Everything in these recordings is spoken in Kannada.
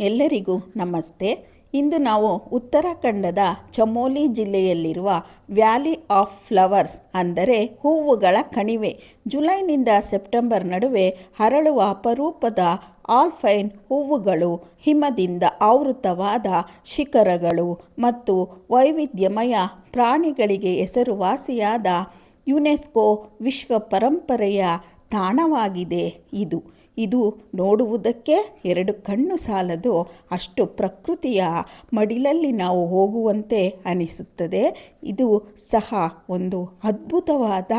ಎಲ್ಲರಿಗೂ ನಮಸ್ತೆ. ಇಂದು ನಾವು ಉತ್ತರಾಖಂಡದ ಚಮೋಲಿ ಜಿಲ್ಲೆಯಲ್ಲಿರುವ ವ್ಯಾಲಿ ಆಫ್ ಫ್ಲವರ್ಸ್ ಅಂದರೆ ಹೂವುಗಳ ಕಣಿವೆ. ಜುಲೈನಿಂದ ಸೆಪ್ಟೆಂಬರ್ ನಡುವೆ ಹರಳುವ ಅಪರೂಪದ ಆಲ್ಫೈನ್ ಹೂವುಗಳು, ಹಿಮದಿಂದ ಆವೃತವಾದ ಶಿಖರಗಳು ಮತ್ತು ವೈವಿಧ್ಯಮಯ ಪ್ರಾಣಿಗಳಿಗೆ ಹೆಸರುವಾಸಿಯಾದ ಯುನೆಸ್ಕೋ ವಿಶ್ವ ಪರಂಪರೆಯ ತಾಣವಾಗಿದೆ ಇದು. ಇದು ನೋಡುವುದಕ್ಕೆ ಎರಡು ಕಣ್ಣು ಸಾಲದು ಅಷ್ಟು ಪ್ರಕೃತಿಯ ಮಡಿಲಲ್ಲಿ ನಾವು ಹೋಗುವಂತೆ ಅನಿಸುತ್ತದೆ. ಇದು ಸಹ ಒಂದು ಅದ್ಭುತವಾದ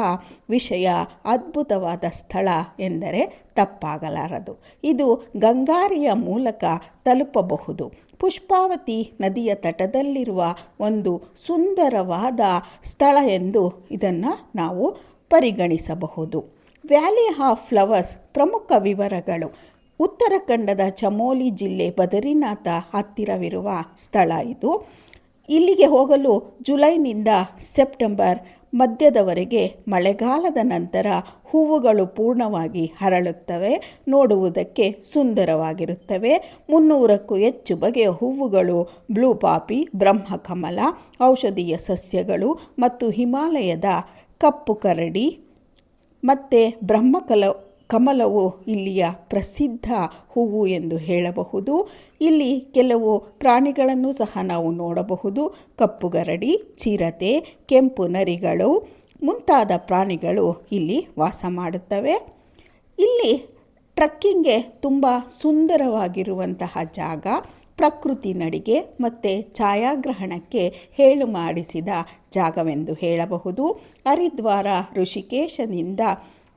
ವಿಷಯ, ಅದ್ಭುತವಾದ ಸ್ಥಳ ಎಂದರೆ ತಪ್ಪಾಗಲಾರದು. ಇದು ಗಂಗಾರಿಯ ಮೂಲಕ ತಲುಪಬಹುದು. ಪುಷ್ಪಾವತಿ ನದಿಯ ತಟದಲ್ಲಿರುವ ಒಂದು ಸುಂದರವಾದ ಸ್ಥಳ ಎಂದು ಇದನ್ನು ನಾವು ಪರಿಗಣಿಸಬಹುದು. ವ್ಯಾಲಿ ಆಫ್ ಫ್ಲವರ್ಸ್ ಪ್ರಮುಖ ವಿವರಗಳು. ಉತ್ತರಾಖಂಡದ ಚಮೋಲಿ ಜಿಲ್ಲೆ ಬದರಿನಾಥ ಹತ್ತಿರವಿರುವ ಸ್ಥಳ ಇದು. ಇಲ್ಲಿಗೆ ಹೋಗಲು ಜುಲೈನಿಂದ ಸೆಪ್ಟೆಂಬರ್ ಮಧ್ಯದವರೆಗೆ ಮಳೆಗಾಲದ ನಂತರ ಹೂವುಗಳು ಪೂರ್ಣವಾಗಿ ಹರಳುತ್ತವೆ, ನೋಡುವುದಕ್ಕೆ ಸುಂದರವಾಗಿರುತ್ತವೆ. ಮುನ್ನೂರಕ್ಕೂ ಹೆಚ್ಚು ಬಗೆಯ ಹೂವುಗಳು, ಬ್ಲೂ ಪಾಪಿ, ಬ್ರಹ್ಮಕಮಲ, ಔಷಧೀಯ ಸಸ್ಯಗಳು ಮತ್ತು ಹಿಮಾಲಯದ ಕಪ್ಪು ಕರಡಿ ಮತ್ತು ಬ್ರಹ್ಮಕಲ, ಕಮಲವು ಇಲ್ಲಿಯ ಪ್ರಸಿದ್ಧ ಹೂವು ಎಂದು ಹೇಳಬಹುದು. ಇಲ್ಲಿ ಕೆಲವು ಪ್ರಾಣಿಗಳನ್ನು ಸಹ ನಾವು ನೋಡಬಹುದು. ಕಪ್ಪುಗರಡಿ, ಚಿರತೆ, ಕೆಂಪು ನರಿಗಳು ಮುಂತಾದ ಪ್ರಾಣಿಗಳು ಇಲ್ಲಿ ವಾಸ ಮಾಡುತ್ತವೆ. ಇಲ್ಲಿ ಟ್ರಕ್ಕಿಂಗ್ಗೆ ತುಂಬ ಸುಂದರವಾಗಿರುವಂತಹ ಜಾಗ. ಪ್ರಕೃತಿ ನಡಿಗೆ ಮತ್ತು ಛಾಯಾಗ್ರಹಣಕ್ಕೆ ಹೇಳು ಮಾಡಿಸಿದ ಜಾಗವೆಂದು ಹೇಳಬಹುದು. ಹರಿದ್ವಾರ ಋಷಿಕೇಶನಿಂದ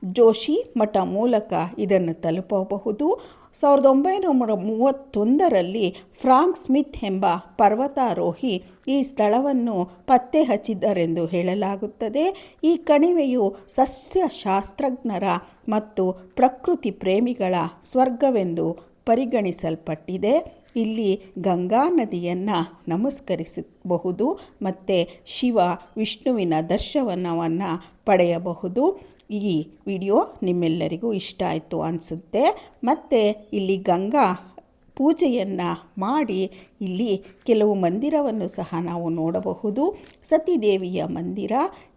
ಜೋಶಿ ಮಠ ಮೂಲಕ ಇದನ್ನು ತಲುಪಬಹುದು. ಸಾವಿರದ ಒಂಬೈನೂರ ಮೂವತ್ತೊಂದರಲ್ಲಿ ಫ್ರಾಂಕ್ ಸ್ಮಿತ್ ಎಂಬ ಪರ್ವತಾರೋಹಿ ಈ ಸ್ಥಳವನ್ನು ಪತ್ತೆ ಹಚ್ಚಿದ್ದರೆಂದು ಹೇಳಲಾಗುತ್ತದೆ. ಈ ಕಣಿವೆಯು ಸಸ್ಯಶಾಸ್ತ್ರಜ್ಞರ ಮತ್ತು ಪ್ರಕೃತಿ ಪ್ರೇಮಿಗಳ ಸ್ವರ್ಗವೆಂದು ಪರಿಗಣಿಸಲ್ಪಟ್ಟಿದೆ. ಇಲ್ಲಿ ಗಂಗಾ ನದಿಯನ್ನು ನಮಸ್ಕರಿಸಬಹುದು ಮತ್ತು ಶಿವ ವಿಷ್ಣುವಿನ ದರ್ಶನವನ್ನು ಪಡೆಯಬಹುದು. ಈ ವಿಡಿಯೋ ನಿಮ್ಮೆಲ್ಲರಿಗೂ ಇಷ್ಟ ಆಯಿತು ಅನಿಸುತ್ತೆ. ಮತ್ತು ಇಲ್ಲಿ ಗಂಗಾ ಪೂಜೆಯನ್ನು ಮಾಡಿ ಇಲ್ಲಿ ಕೆಲವು ಮಂದಿರವನ್ನು ಸಹ ನಾವು ನೋಡಬಹುದು. ಸತಿದೇವಿಯ ಮಂದಿರ.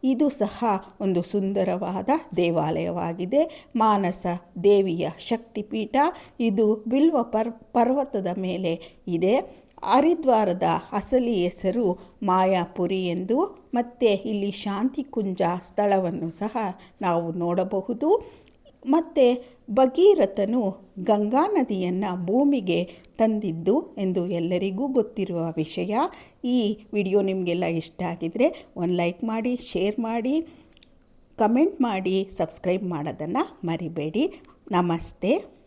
ಇದು ಸಹ ಒಂದು ಸುಂದರವಾದ ದೇವಾಲಯವಾಗಿದೆ. ಮಾನಸ ದೇವಿಯ ಶಕ್ತಿಪೀಠ. ಇದು ಬಿಲ್ವ ಪರ್, ಪರ್ವತದ ಮೇಲೆ ಇದೆ. ಹರಿದ್ವಾರದ ಅಸಲಿ ಹೆಸರು ಮಾಯಾಪುರಿ ಎಂದು. ಮತ್ತು ಇಲ್ಲಿ ಶಾಂತಿಕುಂಜ ಸ್ಥಳವನ್ನು ಸಹ ನಾವು ನೋಡಬಹುದು. ಮತ್ತು ಭಗೀರಥನು ಗಂಗಾ ನದಿಯನ್ನು ಭೂಮಿಗೆ ತಂದಿದ್ದು ಎಂದು ಎಲ್ಲರಿಗೂ ಗೊತ್ತಿರುವ ವಿಷಯ. ಈ ವಿಡಿಯೋ ನಿಮಗೆಲ್ಲ ಇಷ್ಟ ಆಗಿದರೆ ಒಂದು ಲೈಕ್ ಮಾಡಿ, ಶೇರ್ ಮಾಡಿ, ಕಮೆಂಟ್ ಮಾಡಿ, ಸಬ್ಸ್ಕ್ರೈಬ್ ಮಾಡೋದನ್ನು ಮರಿಬೇಡಿ. ನಮಸ್ತೆ.